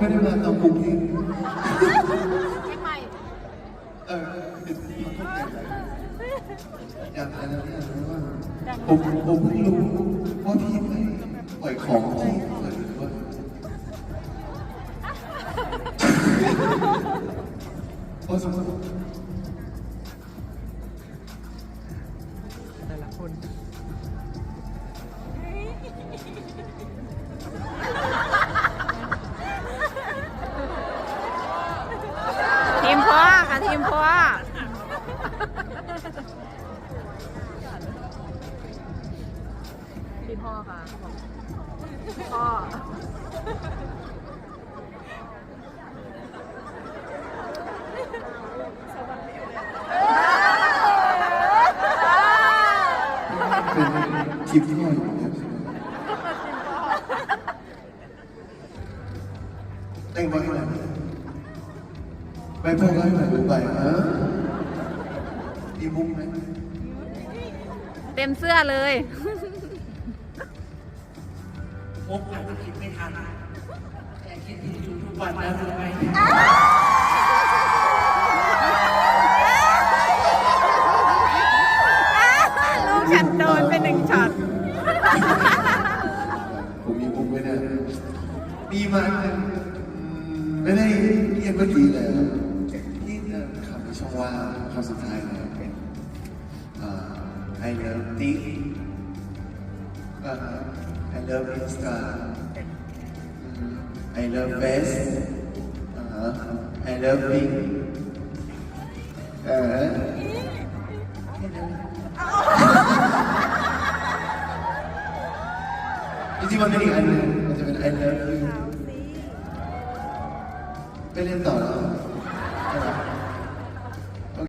มุกนี้เพลงใหม่เออเป็นความเข้าใจอยากอะไรเนี่ยรู้ว่าผมผมเพิ่งรู้ว่าพี่ไม่ปล่อยของที่เปิดว่าเพราะสมมติแทีมพ่อทีมพ่อค่ะพ่อเป็นคลิปที่เราอยู่เนี่ย แต่งมาขนาดนี้ไปพ่ออมีมุ้งไหมเต็มเสื้อเลยพบอาจจะคิดไม่ทันแต่คิดถึงอยู่ทุกวันนะรู้ไหมลูกฉันโดนไปหนึ่งช็อต ผมมีมุ้งไว้เนี่ยมีมาไม่ได้เรียนเมื่อกี้เลย คำสุดท้ายเนี่ยเป็น I love Dick I love Insta I love Best I love Big เออจริงๆมันเป็นอีกอันหนึงมันจะเป็น I love you ไปเล่นต่อแล้ว